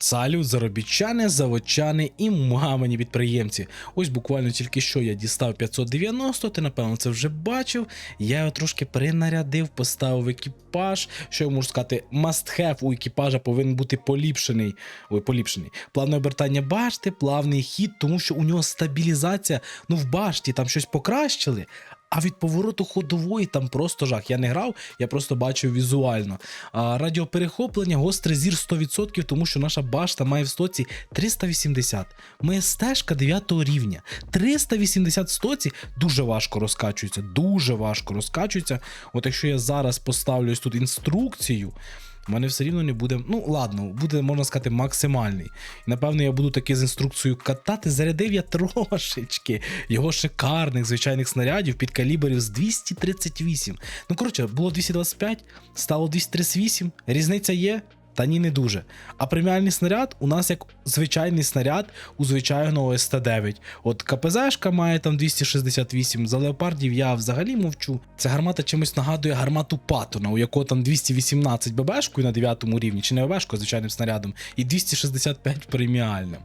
Салют, заробітчани, заводчани і мамині підприємці. Ось буквально тільки що я дістав 590, ти напевно це вже бачив. Я його трошки перенарядив, поставив екіпаж. Що я можу сказати, must have у екіпажа повинен бути поліпшений. Ой, поліпшений. Плавне обертання башти, плавний хід, тому що у нього стабілізація. Ну, в башті там щось покращили. А від повороту ходової там просто жах. Я не грав, я просто бачив візуально. А, радіоперехоплення, гострий зір 100%, тому що наша башта має в стоці 380. Моя стежка 9 рівня. 380 в стоці дуже важко розкачується. Дуже важко розкачується. От якщо я зараз поставлю тут інструкцію. У мене все рівно не буде. Ну, ладно, буде, можна сказати, максимальний. І напевно я буду таки з інструкцією катати. Зарядив я трошечки його шикарних звичайних снарядів під калібрів з 238. Ну, коротше, було 225, стало 238. Різниця є. Та ні, не дуже. А преміальний снаряд у нас як звичайний снаряд у звичайного СТ-9. От КПЗшка має там 268, за леопардів я взагалі мовчу. Ця гармата чимось нагадує гармату Паттона, у якого там 218 ББшкою на 9 рівні, чи не ББшкою, звичайним снарядом, і 265 преміальним.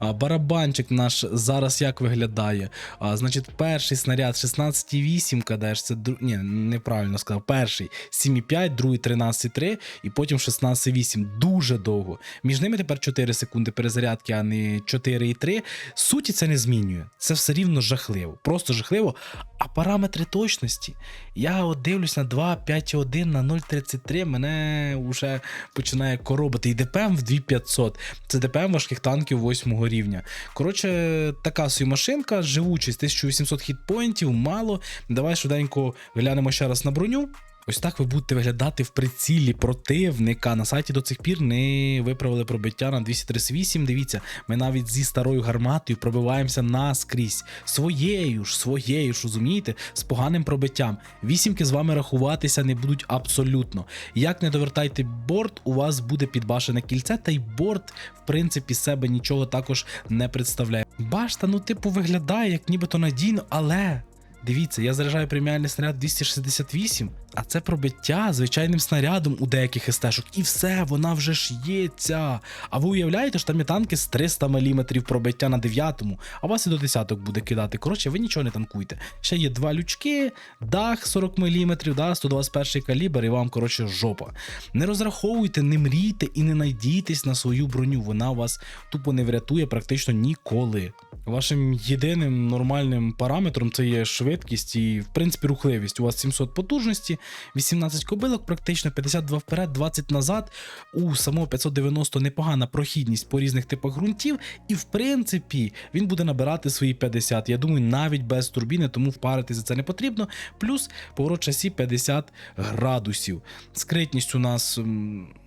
Барабанчик наш зараз як виглядає? А, значить, перший снаряд 16,8 кадаєш, це. Ні, неправильно сказав. Перший 7,5, другий 13,3 і потім 16,8. Дуже довго. Між ними тепер 4 секунди перезарядки, а не 4,3. Суті це не змінює. Це все рівно жахливо. Просто жахливо. А параметри точності. Я от дивлюсь на 2, 5,1 на 0,33. Мене вже починає коробити. І ДПМ в 2500. Це ДПМ важких танків 8 рівня. Коротше, така собі машинка, живучість 1800 хітпоінтів, мало. Давай швиденько глянемо ще раз на броню. Ось так ви будете виглядати в прицілі противника. На сайті до цих пір не виправили пробиття на 238. Дивіться, ми навіть зі старою гарматою пробиваємося наскрізь. Своєю ж, своєю ж, розумієте, з поганим пробиттям. Вісімки з вами рахуватися не будуть абсолютно. Як не довертайте борт, у вас буде підбашене кільце, та й борт, в принципі, себе нічого також не представляє. Башта, ну, типу, виглядає як нібито надійно, але. Дивіться, я заряджаю преміальний снаряд 268, а це пробиття звичайним снарядом у деяких естешок. І все, вона вже ж є ця. А ви уявляєте, що там є танки з 300 мм пробиття на 9-му, а вас і до десяток буде кидати. Коротше, ви нічого не танкуєте. Ще є два лючки, дах 40 мм, да, 121 калібр, і вам, коротше, жопа. Не розраховуйте, не мрійте і не надійтесь на свою броню. Вона вас тупо не врятує практично ніколи. Вашим єдиним нормальним параметром це є швидкість і, в принципі, рухливість. У вас 700 потужності, 18 кобилок, практично 52 вперед, 20 назад. У самого 590 непогана прохідність по різних типах ґрунтів, і в принципі він буде набирати свої 50. Я думаю, навіть без турбіни, тому впарити за це не потрібно. Плюс поворот часі 50 градусів. Скритність у нас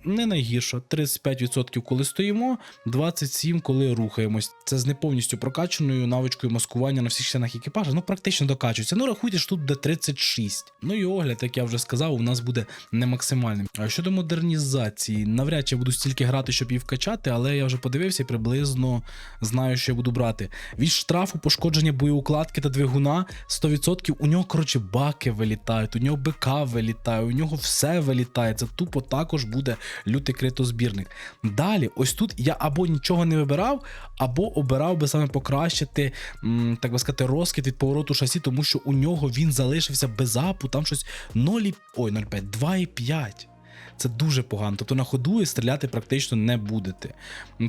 не найгірша: 35% коли стоїмо, 27% коли рухаємось. Це з не повністю прокачаною навичкою маскування на всіх членах екіпажа. Ну, практично докачується. Ну, рахуйте, що тут буде 36. Ну і огляд, як я вже сказав, у нас буде не максимальним. А щодо модернізації, навряд чи я буду стільки грати, щоб її вкачати, але я вже подивився і приблизно знаю, що я буду брати. Від штрафу пошкодження боєукладки та двигуна 100%. У нього, коротше, баки вилітають, у нього БК вилітає, у нього все вилітає. Це тупо також буде лютий критозбірник. Далі, ось тут я або нічого не вибирав, або обирав би саме покращити, так би сказати, розкид від повороту шасі, тому що у нього він залишився без апу, там щось 0, ой, 0,5, 2,5. Це дуже погано. Тобто на ходу і стріляти практично не будете.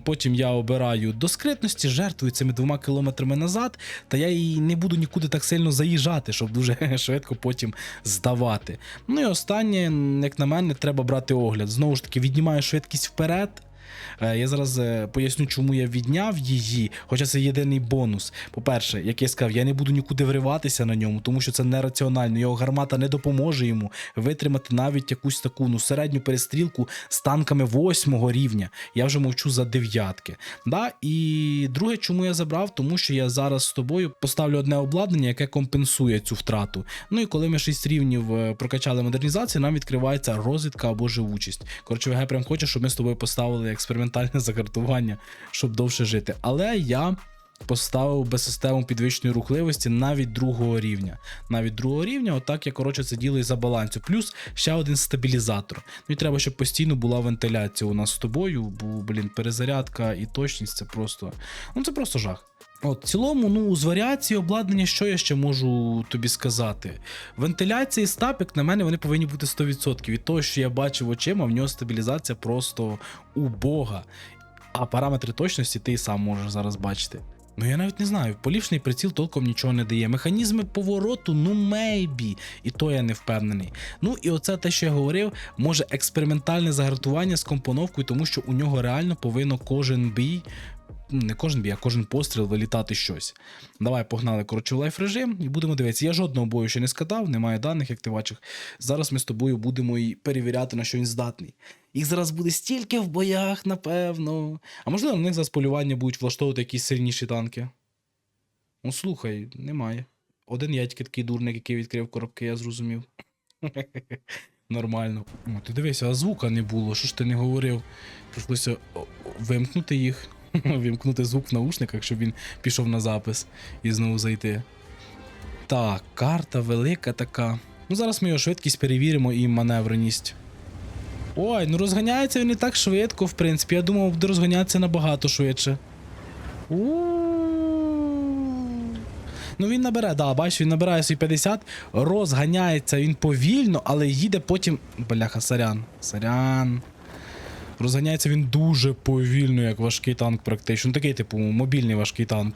Потім я обираю до скритності, жертвую цими двома кілометрами назад, та я і не буду нікуди так сильно заїжджати, щоб дуже швидко потім здавати. Ну і останнє, як на мене, треба брати огляд. Знову ж таки, віднімаю швидкість вперед. Е, Я зараз е, поясню, чому я відняв її, хоча це єдиний бонус. По-перше, як я сказав, я не буду нікуди вриватися на ньому, тому що це нераціонально. Його гармата не допоможе йому витримати навіть якусь таку ну, середню перестрілку з танками восьмого рівня. Я вже мовчу за дев'ятки. Да? І друге, чому я забрав, тому що я зараз з тобою поставлю одне обладнання, яке компенсує цю втрату. Ну і коли ми 6 рівнів е, прокачали модернізацію, нам відкривається розвідка або живучість. Коротше, ВГ прям хоче, щоб ми з тобою поставили експериментальне загартування, щоб довше жити. Але я поставив би систему підвищеної рухливості навіть другого рівня. Навіть другого рівня, отак я коротше це діло і за балансю. Плюс ще один стабілізатор. Ну і треба, щоб постійно була вентиляція у нас з тобою, бо, блін, перезарядка і точність це просто. Ну це просто жах. От, в цілому, ну, з варіації обладнання, що я ще можу тобі сказати? Вентиляція і стапік, на мене, вони повинні бути 100%. Від того, що я бачив очима, в нього стабілізація просто убога. А параметри точності ти і сам можеш зараз бачити. Ну я навіть не знаю, поліпшений приціл толком нічого не дає. Механізми повороту, ну мейбі, і то я не впевнений. Ну і оце те, що я говорив, може експериментальне загартування з компоновкою, тому що у нього реально повинно кожен бій, не кожен бій, а кожен постріл вилітати щось. Давай погнали коротше в лайф режим і будемо дивитися. Я жодного бою ще не скатав, немає даних, як ти бачиш. Зараз ми з тобою будемо і перевіряти, на що він здатний. Їх зараз буде стільки в боях, напевно. А можливо, на них зараз полювання будуть влаштовувати якісь сильніші танки. Ну слухай, немає. Один я такий дурник, який відкрив коробки, я зрозумів. Нормально. О, ти дивися, а звука не було, що ж ти не говорив? Прийшлося вимкнути їх, вимкнути звук в наушниках, щоб він пішов на запис і знову зайти. Так, карта велика така. Ну, зараз ми його швидкість перевіримо і маневреність. Ой, ну розганяється він не так швидко, в принципі. Я думав, буде розганятися набагато швидше. Ну він набере, да, бачиш, він набирає свій 50, розганяється він повільно, але їде потім. Бляха, сорян. Сорян. Розганяється він дуже повільно, як важкий танк, практично. Ну, такий, типу, мобільний важкий танк.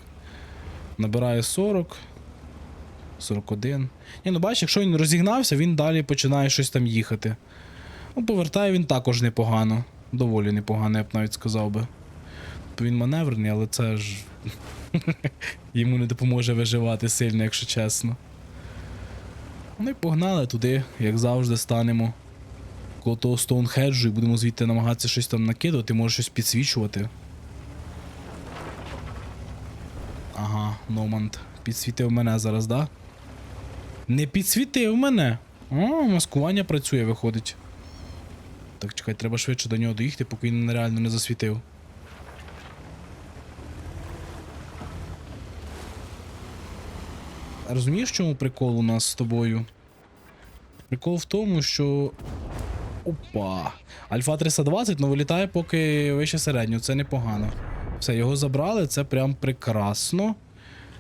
Набирає 40. 41. Ні, ну бачиш, якщо він розігнався, він далі починає щось там їхати. Ну, повертає він також непогано. Доволі непогано, я б навіть сказав би. Тобто Він маневрений, але це ж. Йому не допоможе виживати сильно, якщо чесно. Ну і погнали туди, як завжди, станемо. Коло того Стоунхеджу і будемо звідти намагатися щось там накидувати, може щось підсвічувати. Ага, Номанд. Підсвітив мене зараз, да? Не підсвітив мене. О, маскування працює, виходить. Так, чекай, треба швидше до нього доїхати, поки він реально не засвітив. Розумієш, чому прикол у нас з тобою? Прикол в тому, що. Опа. Альфа 320, ну вилітає поки вище середнього, це непогано. Все, його забрали, це прям прекрасно.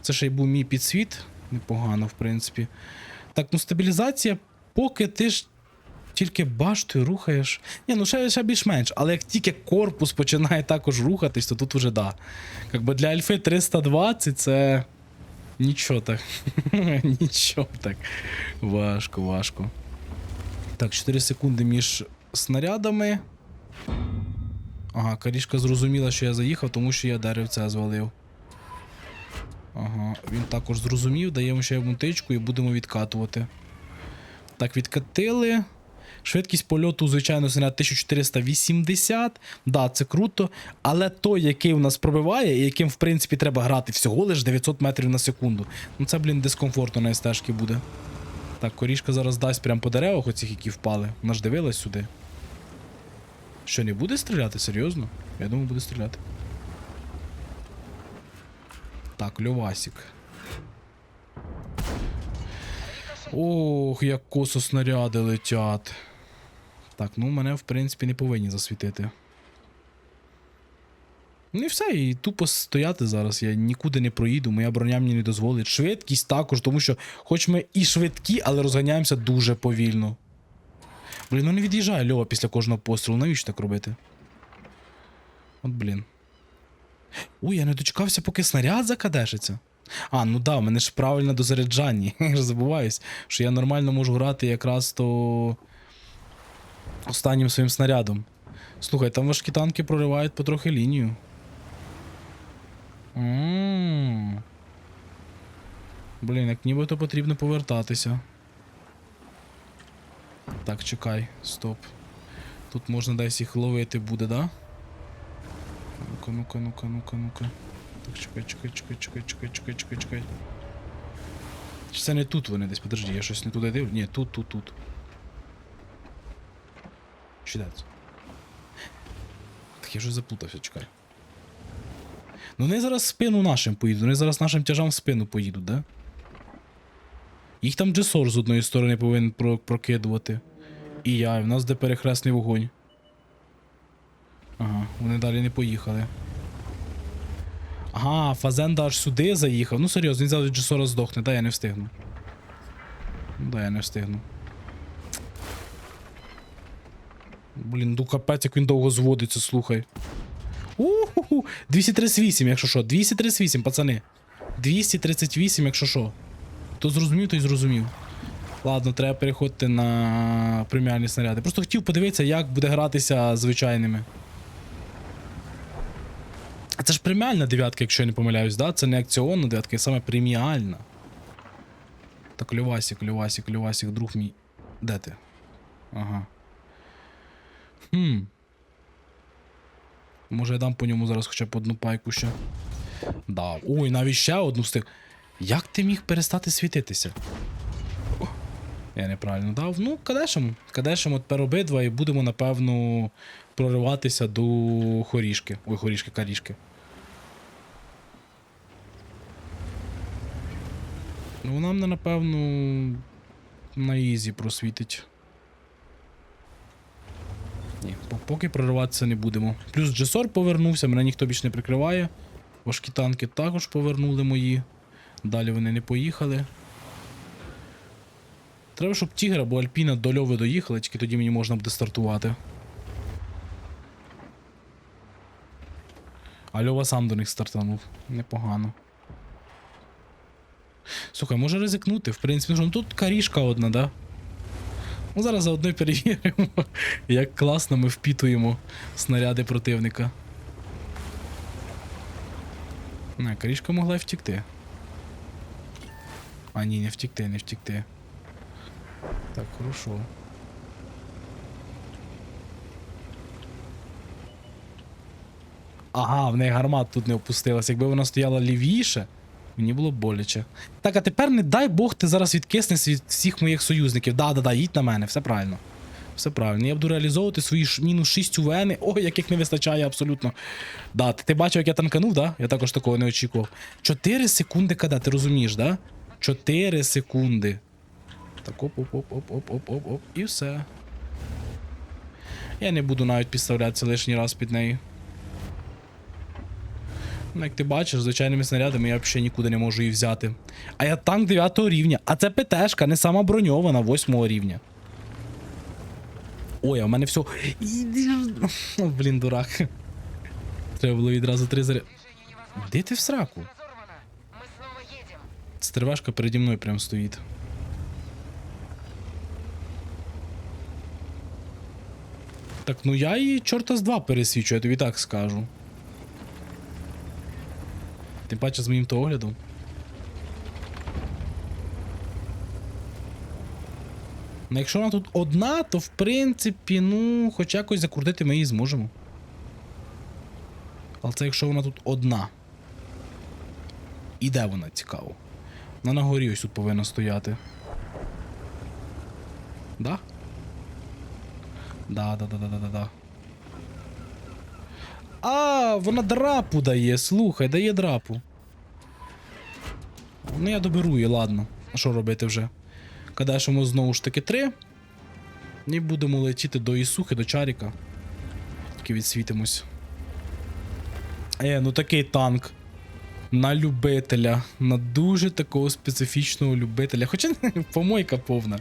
Це ще й був мій підсвіт. Непогано, в принципі. Так, ну стабілізація, поки ти ж тільки баштою рухаєш. Ні, ну ще, ще більш-менш, але як тільки корпус починає також рухатись, то тут вже да. Якби для Альфи 320 це. Нічого так. Нічого так. Важко, важко. Так, 4 секунди між снарядами. Ага, Карішка зрозуміла, що я заїхав, тому що я деревця звалив. Ага, він також зрозумів, даємо ще йому тичку і будемо відкатувати. Так, відкатили. Швидкість польоту, звичайно, снаряд 1480. Да, це круто. Але той, який у нас пробиває, і яким, в принципі, треба грати всього лиш 900 метрів на секунду. Ну це, блін, дискомфортно на стежки буде. Так, корішка зараз дасть прямо по деревах оцих, які впали. Вона ж дивилась сюди. Що, не буде стріляти? Серйозно? Я думаю, буде стріляти. Так, льовасік. Ох, як косо снаряди летять. Так, ну мене, в принципі, не повинні засвітити. Ну і все, і тупо стояти зараз. Я нікуди не проїду, моя броня мені не дозволить. Швидкість також, тому що, хоч ми і швидкі, але розганяємося дуже повільно. Блін, ну не від'їжджає Льова після кожного пострілу. Навіщо так робити? От блін. Ой, я не дочекався, поки снаряд закадешиться. А, ну да, в мене ж правильно дозаряджання. Я ж забуваюсь, що я нормально можу грати якраз то останнім своїм снарядом. Слухай, там важкі танки проривають потрохи лінію. Блін, як нібито потрібно повертатися. Так, чекай, стоп. Тут можна десь їх ловити буде, да? Ну-ка, ну-ка, ну-ка, ну-ка, ну-ка. Так, чекай, чекай, чекай, чекай, чекай, чекай, чекай, чекай. Чи це не тут вони десь? Подожди, я щось не туди дивлю. Ні, тут, тут, тут. Чи де це? Так я вже заплутався, чекай. Ну вони зараз спину нашим поїдуть, вони зараз нашим тяжам в спину поїдуть, да? Їх там Джесор з одної сторони повинен прокидувати. І я, і в нас де перехресний вогонь. Ага, вони далі не поїхали. Ага, Фазенда аж сюди заїхав. Ну серйозно, він від Джесора здохне, да я не встигну. Да, я не встигну. Блін, ну капець, як він довго зводиться, слухай. Уху, 238, якщо що. 238, пацани. 238, якщо що. Хто зрозумів, той зрозумів. Ладно, треба переходити на преміальні снаряди. Просто хотів подивитися, як буде гратися звичайними. А це ж преміальна дев'ятка, якщо я не помиляюсь, да? Це не акціонна дев'ятка, а саме преміальна. Так, Льовасік, Льовасік, Льовасік, друг мій. Де ти? Ага. Хм. Може я дам по ньому зараз хоча б одну пайку ще. Да. Ой, навіть ще одну встиг. Як ти міг перестати світитися? Я неправильно дав. Ну, кадешимо. Кадешимо тепер обидва і будемо, напевно, прориватися до хорішки. Ой, хорішки, карішки. Ну, нам, напевно, на ізі просвітить. Ні, поки прориватися не будемо. Плюс Джесор повернувся, мене ніхто більше не прикриває. Важкі танки також повернули мої. Далі вони не поїхали. Треба, щоб Тігр або Альпіна до Льови доїхали, тільки тоді мені можна буде стартувати. А Льова сам до них стартанув. Непогано. Слухай, може ризикнути, в принципі, ну, тут карішка одна, да? Ну, зараз заодно перевіримо, як класно ми впітуємо снаряди противника. Не, карішка могла втікти. А, ні, не втікти, не втікти. Так, хорошо. Ага, в неї гармат тут не опустилась. Якби вона стояла лівіше, Мені було боляче. Так, а тепер, не дай Бог, ти зараз відкиснеш від всіх моїх союзників. Да-да-да, їдь на мене, все правильно. Все правильно. Я буду реалізовувати свої мінус 6 увени, о, яких не вистачає абсолютно. Да, Ти, ти бачив, як я танканув, да? Я також такого не очікував. 4 секунди када, ти розумієш, да? 4 секунди. Так, оп-оп-оп-оп-оп-оп-оп-оп. І все. Я не буду навіть підставлятися лишній раз під нею. Ну, як ти бачиш, звичайними снарядами я взагалі нікуди не можу її взяти. А я танк 9 рівня, а це ПТшка, не сама броньована 8 рівня. Ой, а в мене все. Блін, дурак. Треба було відразу три заряд. Де ти в сраку? Стервешка переді мною прям стоїть. Так, ну я її чорта з два пересвічу, я тобі так скажу. Тим паче з моїм то оглядом. Ну, якщо вона тут одна, то в принципі, ну, хоч якось закрутити ми її зможемо. Але це якщо вона тут одна. І де вона цікаво? Вона на горі ось тут повинна стояти. Да? Да, да, да, да, да, да, да. А, вона драпу дає, слухай, дає драпу. Ну я доберу її, ладно. А що робити вже? Кадешимо знову ж таки три. І будемо летіти до Ісухи, до Чаріка. Тільки відсвітимось. Е, ну такий танк. На любителя. На дуже такого специфічного любителя. Хоча помойка повна.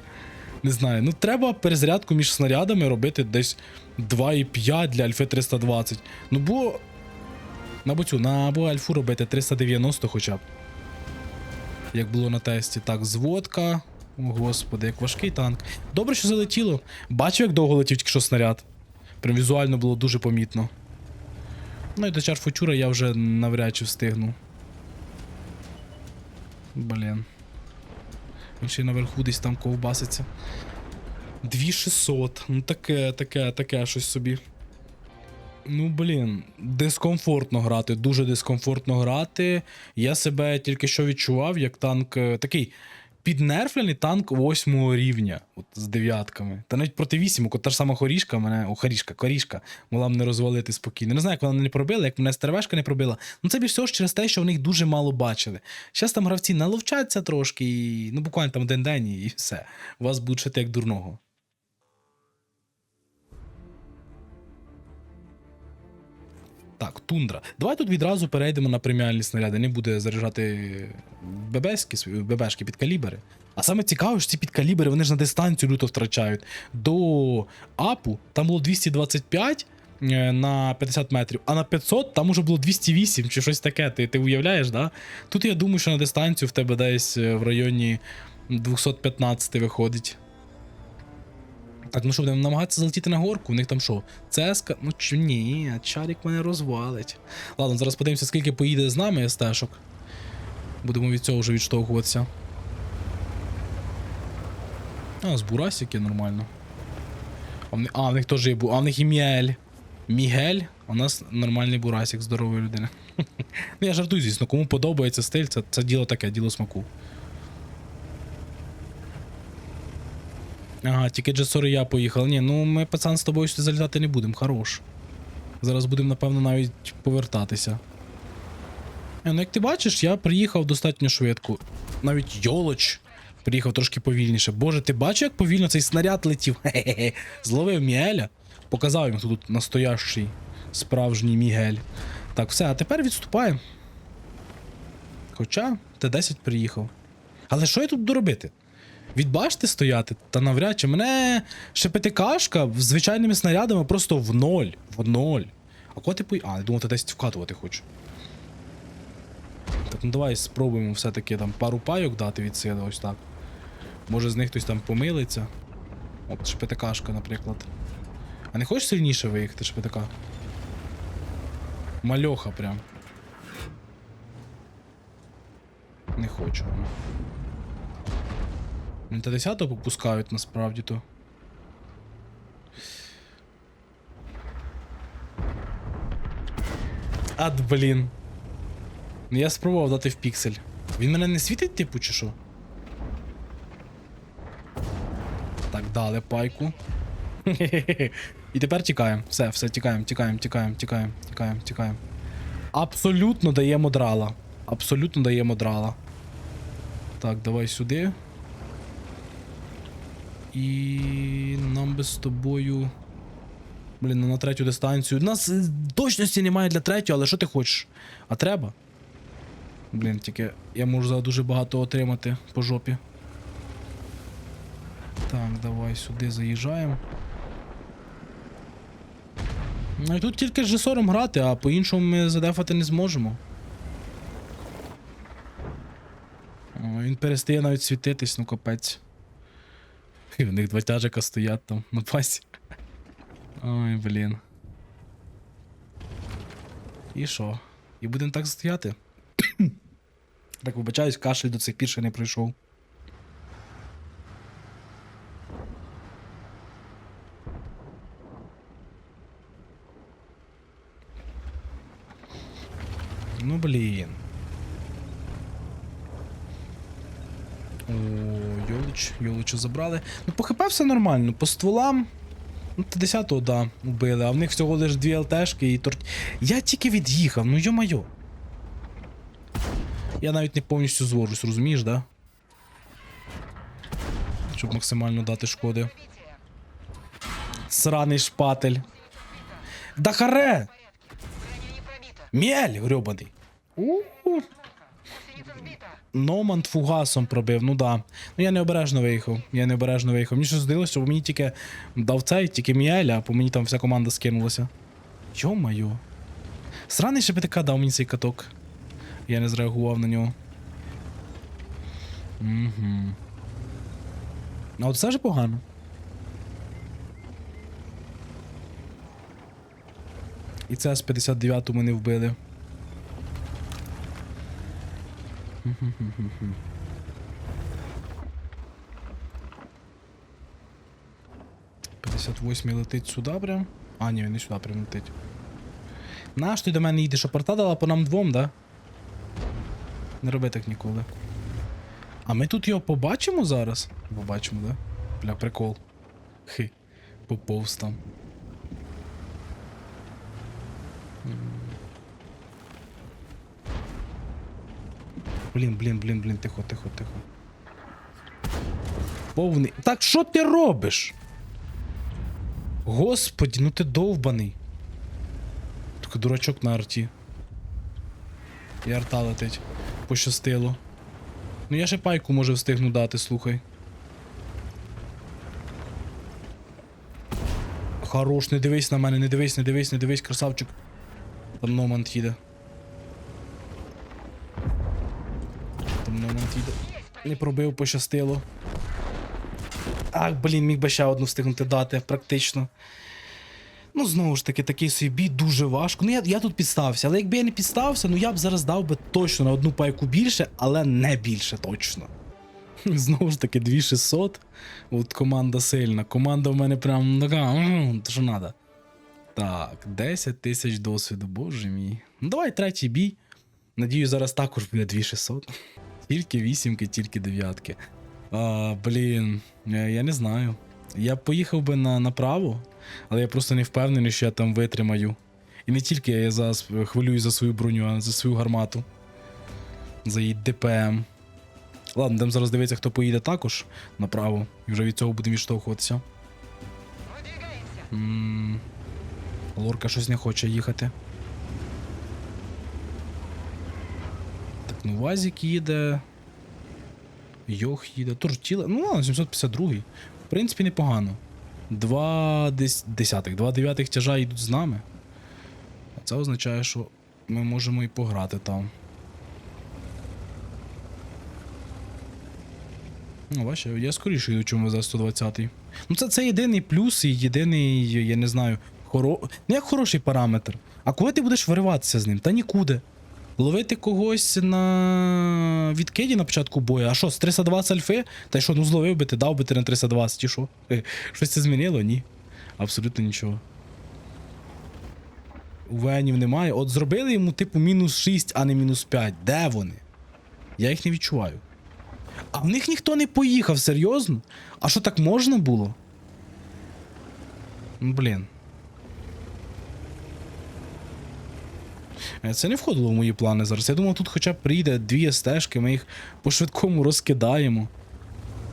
Не знаю. Ну треба перезарядку між снарядами робити десь 2,5 для Альфи 320. Ну бо. Цю, на або Альфу робити 390 хоча б. Як було на тесті. Так, зводка. О, господи, як важкий танк. Добре, що залетіло. Бачив, як довго летів тільки що снаряд. Прям візуально було дуже помітно. Ну і до чарфочура я вже навряд чи встигну. Блін. Він ще й наверху десь там ковбаситься. 2600. Ну таке, таке, таке щось собі. Ну, блін, дискомфортно грати, дуже дискомфортно грати. Я себе тільки що відчував, як танк е, такий піднерфлений танк восьмого рівня, от з дев'ятками. Та навіть проти вісімок, от та ж сама хорішка мене, о, хорішка, корішка, могла мене розвалити спокійно. Не знаю, як вона не пробила, як мене стервешка не пробила. Ну це більш всього через те, що вони їх дуже мало бачили. Зараз там гравці наловчаться трошки, і, ну буквально там один день і все. У вас буде шити як дурного. Так, тундра. Давай тут відразу перейдемо на преміальні снаряди. Не буде заряджати бебешки, бебешки під калібри. А саме цікаво, що ці підкалібри вони ж на дистанцію люто втрачають. До апу там було 225 е, на 50 метрів, а на 500 там уже було 208 чи щось таке. Ти, ти уявляєш, да? Тут я думаю, що на дистанцію в тебе десь е, в районі 215 виходить. Так, ну що, будемо намагатися залетіти на горку? У них там що? Цеска? Ну чи ні, чарік мене розвалить. Ладно, зараз подивимося, скільки поїде з нами СТ-шок. Будемо від цього вже відштовхуватися. А, з бурасики нормально. А в, них, а, в них теж є бу. А в них і Мігель. Мігель, у нас нормальний бурасик, здорової людини. ну, я жартую, звісно, кому подобається стиль, це, це діло таке, діло смаку. Ага, тільки Джесори я поїхав. Ні, ну ми, пацан, з тобою сюди залітати не будемо, хорош. Зараз будемо, напевно, навіть повертатися. Е, ну як ти бачиш, я приїхав достатньо швидко. Навіть йолоч приїхав трошки повільніше. Боже, ти бачиш, як повільно цей снаряд летів? Хе-хе-хе. Зловив Мігеля. Показав їм, хто тут настоящий справжній Мігель. Так, все, а тепер відступаємо. Хоча Т-10 приїхав. Але що я тут буду робити? Від башти стояти, та навряд чи мене ШПТКшка з звичайними снарядами просто в ноль. В ноль. А кого ти пої... А, я думав, ти десь вкатувати хочу. Так, ну давай спробуємо все-таки там пару пайок дати від сили, ось так. Може з них хтось там помилиться. От ШПТКшка, наприклад. А не хочеш сильніше виїхати, ШПТК? Мальоха прям. Не хочу. Ну, Та 10 попускають насправді то. Ад, блін. Ну я спробував дати в піксель. Він мене не світить, типу, чи що? Так, дали пайку. І тепер тікаємо. Все, все, тікаємо, тікаємо, тікаємо, тікаємо, тікаємо, тікаємо. Абсолютно даємо драла. Абсолютно даємо драла. Так, давай сюди. І нам би з тобою. Блін, на третю дистанцію. У нас е, точності немає для третього, але що ти хочеш? А треба? Блін, тільки я можу за дуже багато отримати по жопі. Так, давай сюди заїжджаємо. Ну і тут тільки з Жесором грати, а по-іншому ми задефати не зможемо. О, він перестає навіть світитись, ну капець. І в них два тяжика стоять там на пасі. Ой, блін. І що? І будемо так стояти? так вибачаюсь, кашель до цих пір ще не пройшов. Ну блін. О, Йолича забрали. Ну, по ХП все нормально, по стволам. Ну, та 10-го, да, убили, а в них всього лише дві ЛТшки і торт. Я тільки від'їхав, ну йо-майо. Я навіть не повністю зворусь, розумієш, да? Щоб максимально дати шкоди. Сраний шпатель. Да харе! Броня не Номанд фугасом пробив, ну да. Ну я необережно виїхав. Я необережно виїхав. Мені щось здалося, що мені тільки дав цей, тільки Міель, а по мені там вся команда скинулася. Йо-моє. Сраний ШПТК дав мені цей каток. Я не зреагував на нього. Угу. А от це ж погано. І це з 59 ми не вбили. 58 летить сюди прям. А, ні, він не сюди прям летить. Наш ти до мене їдеш, а порта дала по нам двом, да? Не роби так ніколи. А ми тут його побачимо зараз? Побачимо, да? Бля, прикол. Хи. Поповз там. Блін, блін, блін, блін, тихо, тихо, тихо. Повний. Так що ти робиш? Господі, ну ти довбаний. Такий дурачок на арті. І арта летить. Пощастило. Ну я ще пайку може встигну дати, слухай. Хорош, не дивись на мене, не дивись, не дивись, не дивись, красавчик. Там Номант їде. Не пробив, пощастило. Ах, блін, міг би ще одну встигнути дати, практично. Ну, знову ж таки, такий собі дуже важко. Ну, я, я тут підстався, але якби я не підстався, ну я б зараз дав би точно на одну пайку більше, але не більше точно. Знову ж таки, 2600. От команда сильна. Команда в мене прям така, то що треба. Так, 10 тисяч досвіду, боже мій. Ну давай третій бій. Надію, зараз також буде 2600. Тільки вісімки, тільки дев'ятки. А, блін, я, не знаю. Я поїхав би на направо, але я просто не впевнений, що я там витримаю. І не тільки я зараз хвилюю за свою броню, а за свою гармату. За її ДПМ. Ладно, будемо зараз дивитися, хто поїде також направо. І вже від цього будемо відштовхуватися. Выдвигаемся. М, Лорка щось не хоче їхати. Ну Вазік їде. Йох їде. Тортіла. Ну ладно, 752. В принципі, непогано. Два дес... десятих, два дев'ятих тяжа йдуть з нами. А це означає, що ми можемо і пограти там. Ну, бачиш, я скоріше йду, чому за 120-й. Ну, це, це єдиний плюс і єдиний, я не знаю, хоро... не як хороший параметр. А коли ти будеш вириватися з ним? Та нікуди. Ловити когось на відкиді на початку бою. А що, з 320 альфи? Та й що, ну зловив би ти, дав би ти на 320, і що? Е, Щось це змінило? Ні. Абсолютно нічого. У Венів немає. От зробили йому, типу, мінус 6, а не мінус 5. Де вони? Я їх не відчуваю. А в них ніхто не поїхав, серйозно? А що так можна було? Ну, Блін. Це не входило в мої плани зараз. Я думав, тут хоча б прийде дві стежки, ми їх по швидкому розкидаємо.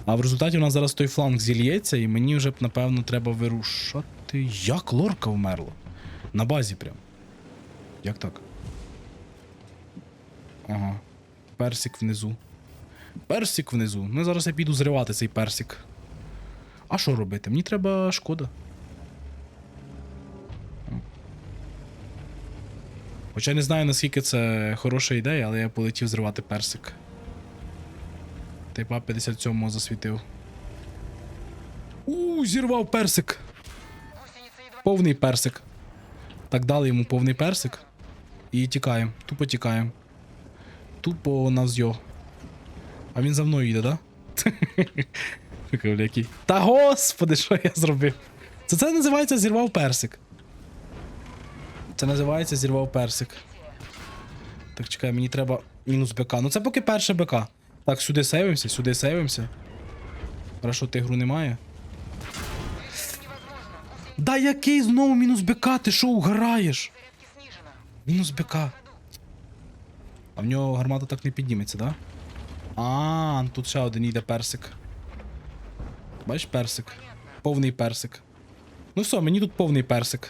А в результаті у нас зараз той фланг зільється, і мені вже б, напевно, треба вирушати. Як лорка вмерла? На базі прям. Як так? Ага. Персик внизу. Персик внизу. Ну зараз я піду зривати цей персик. А що робити? Мені треба шкода. Хоча не знаю, наскільки це хороша ідея, але я полетів зривати персик. Типа 57-го засвітив. У, зірвав персик. Повний персик. Так дали йому повний персик. І тікаємо. Тупо тікаємо. Тупо навзйо. А він за мною їде, да? Та господи, що я зробив? Це це називається зірвав персик. Це називається зірвав персик. Так, чекай, мені треба мінус БК. Ну це поки перше БК. Так, сюди сейвимося, сюди сейвимося. Хорошо, тигру немає. Да який знову мінус БК? Ти що угораєш? Мінус БК. А в нього гармата так не підніметься, да? А, тут ще один йде персик. Бачиш персик? Повний персик. Ну все, мені тут повний персик.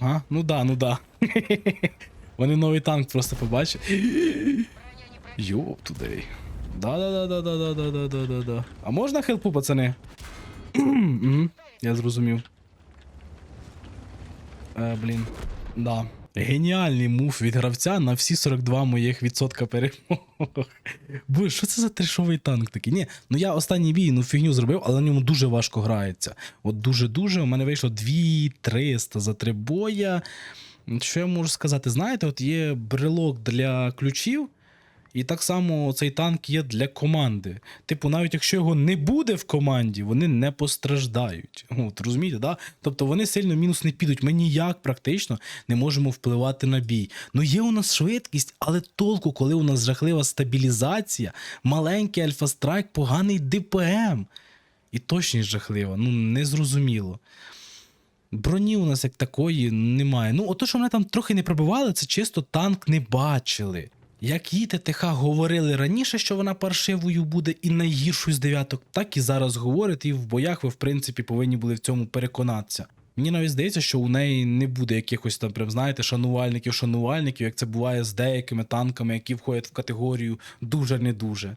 Ага, ну да, ну да. Вони новий танк просто побачать. Йоп тудей. Да-да-да-да-да-да-да-да-да. А можна хелпу, пацани? Я зрозумів. Е, блін. Да. Геніальний мув від гравця на всі 42 моїх відсотка перемог. Бо що це за трешовий танк такий? Ні, ну я останній бій ну фігню зробив, але на ньому дуже важко грається. От дуже-дуже. У мене вийшло 2300 за три боя. Що я можу сказати? Знаєте, от є брелок для ключів, І так само цей танк є для команди. Типу, навіть якщо його не буде в команді, вони не постраждають. От, розумієте, да? Тобто вони сильно мінус не підуть. Ми ніяк практично не можемо впливати на бій. Ну є у нас швидкість, але толку, коли у нас жахлива стабілізація, маленький альфа-страйк, поганий ДПМ. І точність жахлива, ну незрозуміло. Броні у нас як такої немає. Ну, ото, що мене там трохи не пробивали, це чисто танк не бачили. Як їй ТТХ говорили раніше, що вона паршивою буде і найгіршою з дев'яток, так і зараз говорить, і в боях ви, в принципі, повинні були в цьому переконатися. Мені навіть здається, що у неї не буде якихось там, прям, знаєте, шанувальників, шанувальників, як це буває з деякими танками, які входять в категорію дуже не дуже.